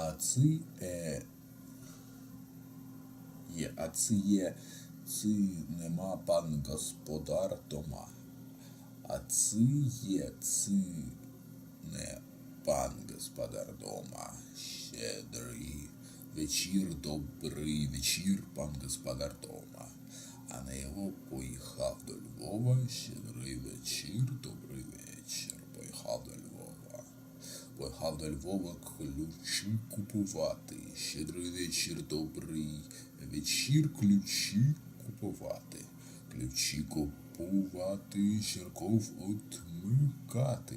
А ци е, є, а ци нема пан господар дома. А ци є, ци не пан господар дома. Щедрий вечір, добрий вечір, пан господар дома. А на його поїхав до Львова. Щедрий вечір, добрий вечір. Поїхав до Львова. Поїхав до Львова ключі купувати. Щедрий вечір, добрий вечір, ключі купувати. Ключі купувати, черков отмикати.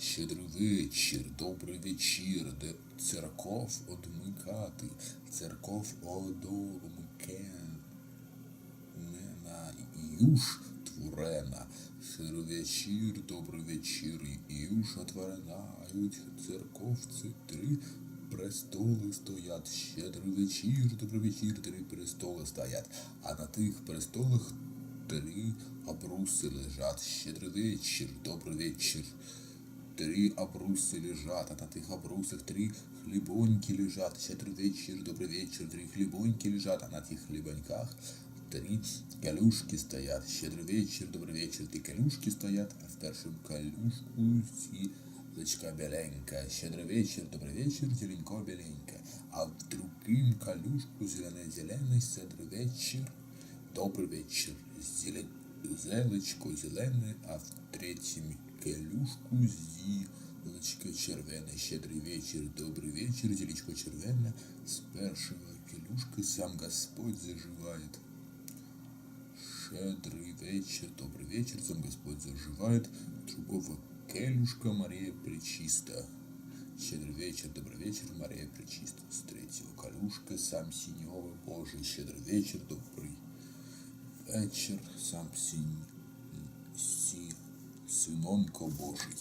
Щедрий вечір, добрий вечір, де церков одмикати. Церков одомке не на юж творена. Щедрий вечір, добрий вечір, юж отворенають церковці три престоли стоять. Щедрий вечір, добрий вечір, три престоли стоять. А на тих престолах три обруси лежать. Щедрий вечір, добрий вечір. Три обруси лежат, а на тих обрусах три хлібоньки лежат. Щедрий вечір, добрий вечір, три хлібоньки лежат, а на тих хлібоньках три калюшки стоять. Щедрий вечір, добрий вечір, три калюшки стоять, а в першому калюшку зілочка біленька. Щедрий вечір, добрий вечір, зеленько біленька. А в другим калюшку зелене зелене, щедрий вечір, добрий вечір, зелень зелечко зелене, а в третьому келюшку зілечко червоне. Щедрий вечір, добрий вечір, зілечко червоне. З першого келюшки сам Господь заживає. Щедрий вечір, добрий вечір, сам Господь заживает. Другого келюшка Марія Пречиста. Щедрий вечір, добрий вечір, Марія Пречиста. З третього калюшка сам Сіньовий Божий. Щедрий вечір, добрий вечір, сам сінь, сі, синонко Божий.